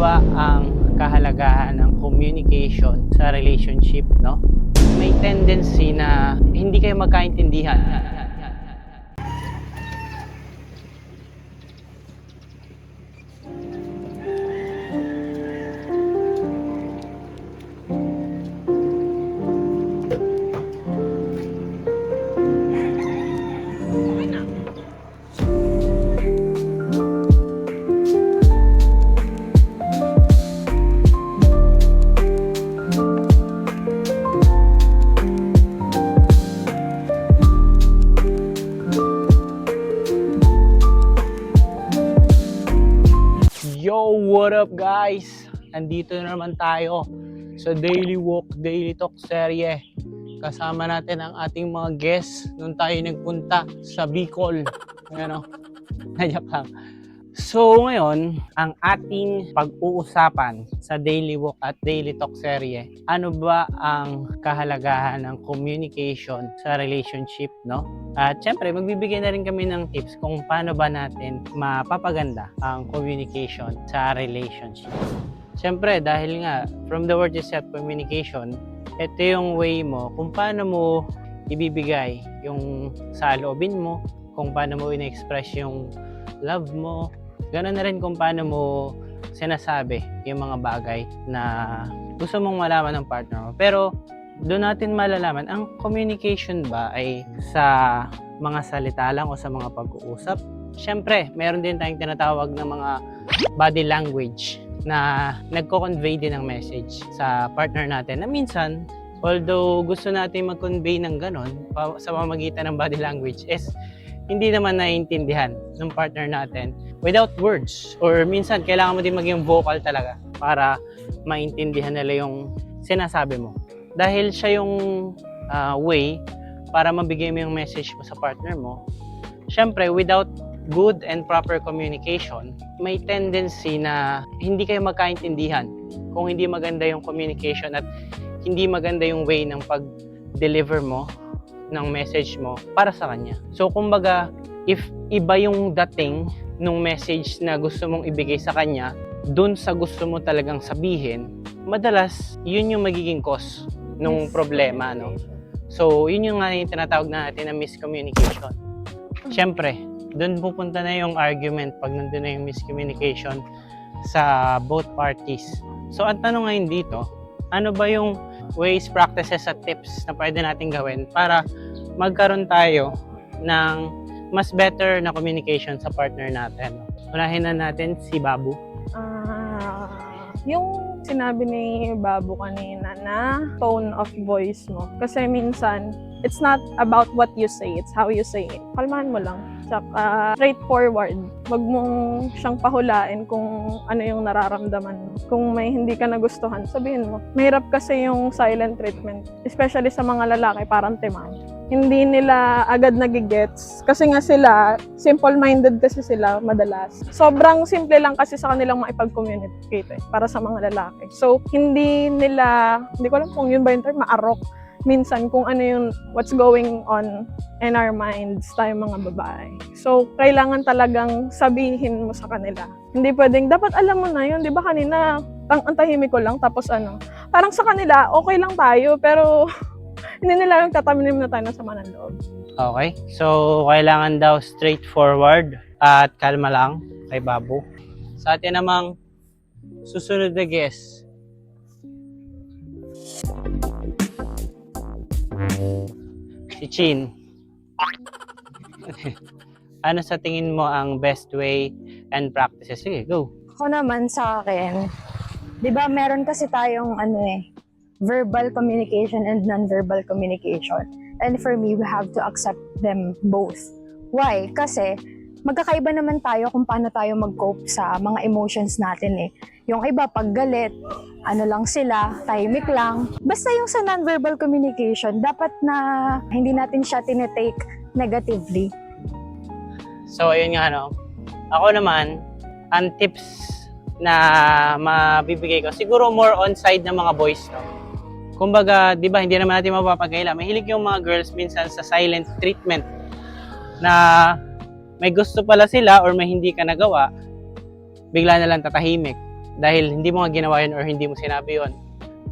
ba ang kahalagahan ng communication sa relationship, no? May tendency na hindi kayo magkaintindihan. What up guys? Andito na naman tayo sa Daily Walk, Daily Talk serye. Kasama natin ang ating mga guests nung tayo nagpunta sa Bicol. Ano? Najak lang. So ngayon, ang ating pag-uusapan sa Daily Walk at Daily Talk serye, ano ba ang kahalagahan ng communication sa relationship, no? At syempre, magbibigay na rin kami ng tips kung paano ba natin mapapaganda ang communication sa relationship. Syempre, dahil nga, from the word itself, communication, ito yung way mo kung paano mo ibibigay yung saloobin mo, kung paano mo in-express yung love mo, ganoon na rin kung paano mo sinasabi yung mga bagay na gusto mong malaman ng partner mo. Pero doon natin malalaman, ang communication ba ay sa mga salita lang o sa mga pag-uusap? Siyempre, meron din tayong tinatawag na mga body language na nagko-convey din ng message sa partner natin na minsan, although gusto natin mag-convey ng ganon sa pamamagitan ng body language is hindi naman naiintindihan ng partner natin without words or minsan kailangan mo din maging vocal talaga para maintindihan nila yung sinasabi mo dahil siya yung ah, way para mabigay mo yung message mo sa partner mo syempre without good and proper communication may tendency na hindi kayo magkaintindihan kung hindi maganda yung communication at hindi maganda yung way ng pag-deliver mo ng message mo para sa kanya. So, kumbaga, if iba yung dating nung message na gusto mong ibigay sa kanya, dun sa gusto mo talagang sabihin, madalas, yun yung magiging cause nung problema, no? So, yun yung nga yung tinatawag na natin na miscommunication. Siyempre, dun pupunta na yung argument pag nandun na yung miscommunication sa both parties. So, ang tanong ngayon dito, ano ba yung ways, practices, at tips na pwede natin gawin para magkaroon tayo ng mas better na communication sa partner natin. Unahin na natin si Babu. Ah, yung sinabi ni Babu kanina na tone of voice mo. Kasi minsan, it's not about what you say, it's how you say it. Kalmahan mo lang. Tsaka, straightforward. Huwag mong siyang pahulain kung ano yung nararamdaman mo. Kung may hindi ka nagustuhan, sabihin mo. Mahirap kasi yung silent treatment. Especially sa mga lalaki, parang timang hindi nila agad nagigets. Kasi nga sila, simple-minded kasi sila madalas. Sobrang simple lang kasi sa kanilang maipag-communicate eh, para sa mga lalaki. So, hindi nila, hindi ko alam kung yun ba yung term, maarok minsan kung ano yung what's going on in our minds tayong mga babae. So, kailangan talagang sabihin mo sa kanila. Hindi pwedeng, dapat alam mo na yun, di ba kanina, ang, ang tahimik ko lang, tapos ano, parang sa kanila, okay lang tayo, pero hindi nila yung tataminim na tayo ng sama loob. Okay? So, kailangan daw straightforward at kalma lang kay Babu. Sa atin namang susunod na guest. Si Chin. ano sa tingin mo ang best way and practices? Sige, go. Ako naman sa akin, di ba meron kasi tayong ano eh, verbal communication and non-verbal communication. And for me, we have to accept them both. Why? Kasi magkakaiba naman tayo kung paano tayo mag-cope sa mga emotions natin eh. Yung iba, pag galit, ano lang sila, tahimik lang. Basta yung sa non-verbal communication, dapat na hindi natin siya tinetake negatively. So, ayun nga, no. Ako naman, ang tips na mabibigay ko, siguro more on side ng mga boys, no. Kumbaga, di ba, hindi naman natin mapapagaila. Mahilig yung mga girls minsan sa silent treatment na may gusto pala sila or may hindi ka nagawa, bigla na lang tatahimik. dahil hindi mo nga ginawa yun or hindi mo sinabi yun.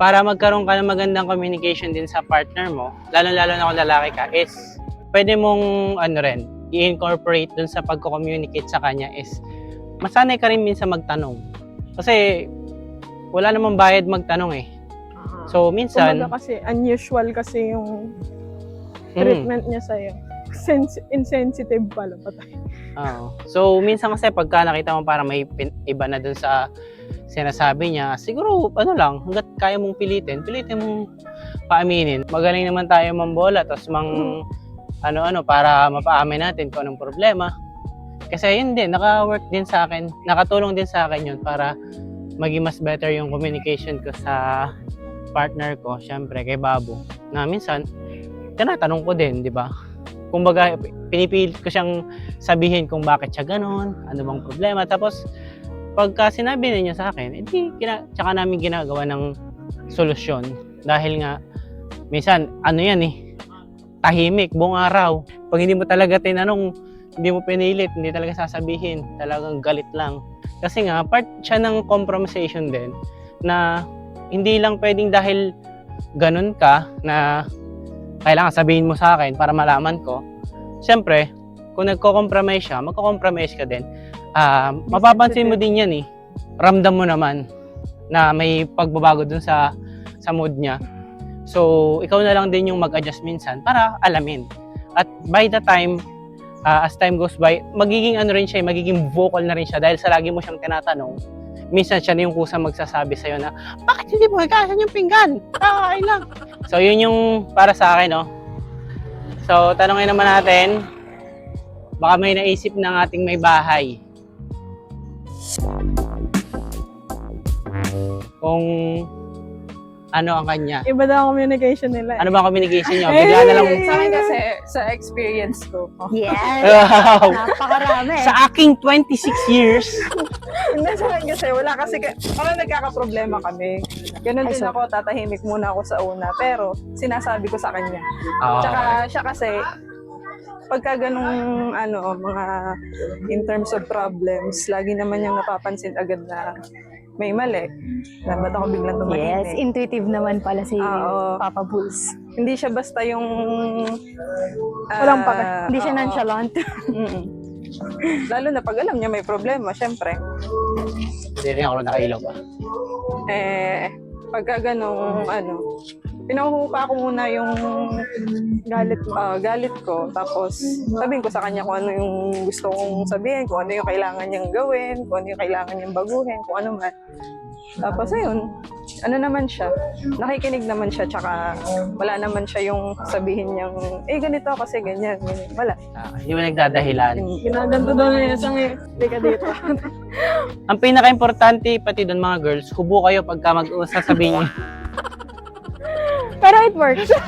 Para magkaroon ka ng magandang communication din sa partner mo, lalo-lalo na kung lalaki ka, is pwede mong ano rin, i-incorporate dun sa pagko-communicate sa kanya is masanay ka rin minsan magtanong. Kasi wala namang bayad magtanong eh. So minsan, Kumbaga kasi, unusual kasi yung mm, treatment niya sa'yo. Sens- insensitive pala patay. Oo. So, minsan kasi pagka nakita mo para may pin- iba na dun sa sinasabi niya, siguro, ano lang, hanggat kaya mong pilitin, pilitin mong paaminin. Magaling naman tayo mambola, tapos mang, ano-ano, para mapaamin natin kung anong problema. Kasi yun din, naka-work din sa akin, nakatulong din sa akin yun para maging mas better yung communication ko sa partner ko, syempre kay Babu, na minsan, tinatanong ko din, di ba? Kumbaga, pinipilit ko siyang sabihin kung bakit siya ganon, ano bang problema. Tapos, pagka sinabi na niya sa akin, edi, kina, tsaka namin ginagawa ng solusyon. Dahil nga, minsan, ano yan eh, tahimik, buong araw. Pag hindi mo talaga tinanong, hindi mo pinilit, hindi talaga sasabihin, talagang galit lang. Kasi nga, part siya ng compromisation din, na hindi lang pwedeng dahil ganun ka, na kailangan sabihin mo sa akin para malaman ko. Siyempre, kung nagko-compromise siya, magko-compromise ka din. Ah, mapapansin mo din yan eh. Ramdam mo naman na may pagbabago dun sa sa mood niya. So, ikaw na lang din yung mag-adjust minsan para alamin. At by the time, ah, as time goes by, magiging ano rin siya, magiging vocal na rin siya dahil sa lagi mo siyang tinatanong. Minsan siya na yung kusang magsasabi sa'yo na, bakit hindi mo hagasan yung pinggan? Kakain lang. So, yun yung para sa akin, no? So, tanongin naman natin, baka may naisip ng ating may bahay. Kung ano ang kanya. Iba daw ang communication nila. eh. Ano ba ang communication niyo? Bigla na lang. Sa akin kasi, sa experience ko. Yes! Wow! Napakarami. Sa aking 26 years, Hindi sa akin kasi, wala kasi, parang nagkakaproblema kami. Ganun Ay, din ako, tatahimik muna ako sa una. Pero, sinasabi ko sa kanya. Ah, Tsaka siya kasi, pagka ganung ano, mga in terms of problems, lagi naman niyang napapansin agad na may mali. Na ba't ako biglang tumahimik? Yes, intuitive naman pala si Oo. Papa Bulls. Hindi siya basta yung... ah, Walang pake. Hindi siya oo. nonchalant. Mm-mm. Lalo na pag alam niya may problema, syempre. hindi rin ako nakailaw pa. Eh, pagka ganong ano, pinuhupa ko muna yung Galit ah, galit ko. Tapos, sabihin ko sa kanya kung ano yung gusto kong sabihin, kung ano yung kailangan niyang gawin, kung ano yung kailangan niyang baguhin, kung ano man. Tapos, ayun, ano naman siya, nakikinig naman siya, tsaka wala naman siya yung sabihin niyang, eh, ganito kasi ganyan, ganyan. Wala. Ah, hindi mo nagdadahilan. Ginaganto daw na yung isang eh. Hindi ka dito. Ang pinaka-importante, pati doon mga girls, hubo kayo pagka mag-usap sabihin niyo. Pero it works.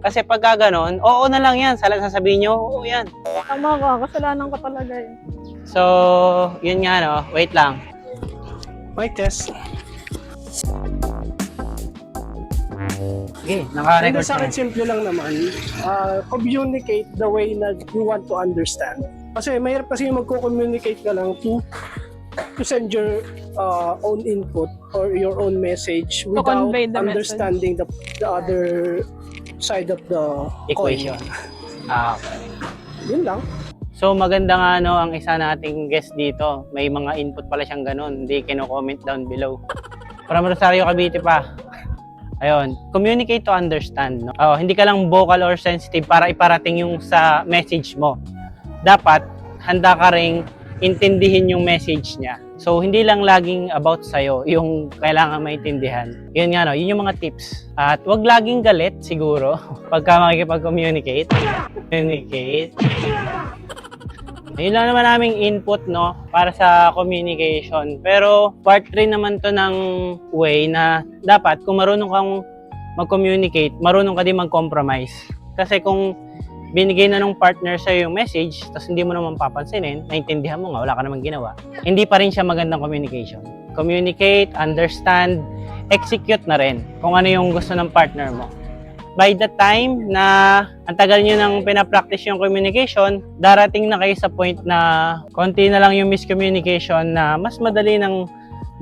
Kasi pagka ganon, oo na lang yan. Sala sasabihin niyo, oo yan. Tama ka. Kasalanan ko talaga yun. So, yun nga no. Wait lang. Mic test. Okay, Hindi naka-record sa akin, simple lang naman. Ah, communicate the way na you want to understand. Kasi mahirap kasi yung magko-communicate ka lang to to send your uh, own input or your own message without the understanding the, the other side of the Equation. coin. Ah, Yun lang. So maganda nga no ang isa nating guest dito. May mga input pala siyang ganun. Hindi kino-comment down below. From Rosario Cavite pa. Ayun, communicate to understand. No? Oh, hindi ka lang vocal or sensitive para iparating yung sa message mo. Dapat handa ka ring intindihin yung message niya. So, hindi lang laging about sa'yo yung kailangan maintindihan. Yun nga, no? Yun yung mga tips. At wag laging galit, siguro, pagka makikipag-communicate. Communicate. Yun lang naman naming input, no, para sa communication. Pero part rin naman to ng way na dapat kung marunong kang mag-communicate, marunong ka din mag-compromise. Kasi kung binigay na ng partner sa yung message, tapos hindi mo naman papansinin, naintindihan mo nga, wala ka namang ginawa, hindi pa rin siya magandang communication. Communicate, understand, execute na rin kung ano yung gusto ng partner mo. By the time na ang tagal nyo nang pinapractice yung communication, darating na kayo sa point na konti na lang yung miscommunication na mas madali nang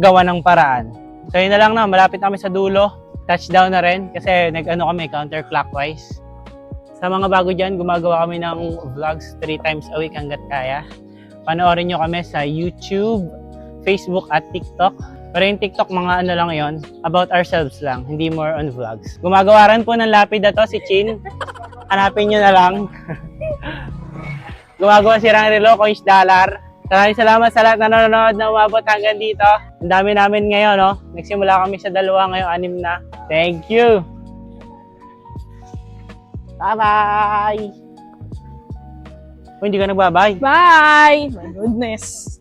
gawa ng paraan. So yun na lang na, malapit kami sa dulo. Touchdown na rin kasi nag-ano kami counterclockwise. Sa mga bago dyan, gumagawa kami ng vlogs 3 times a week hanggat kaya. Panoorin nyo kami sa YouTube, Facebook at TikTok. Pero yung TikTok, mga ano lang yon about ourselves lang, hindi more on vlogs. Gumagawa rin po ng lapid na to, si Chin. Hanapin nyo na lang. Gumagawa si Rangelo, coins dollar. Maraming salamat sa lahat na nanonood na umabot hanggang dito. Ang dami namin ngayon, no? Nagsimula kami sa dalawa, ngayon anim na. Thank you! Bye-bye! Oh, hindi ka nagbabay. Bye! My goodness.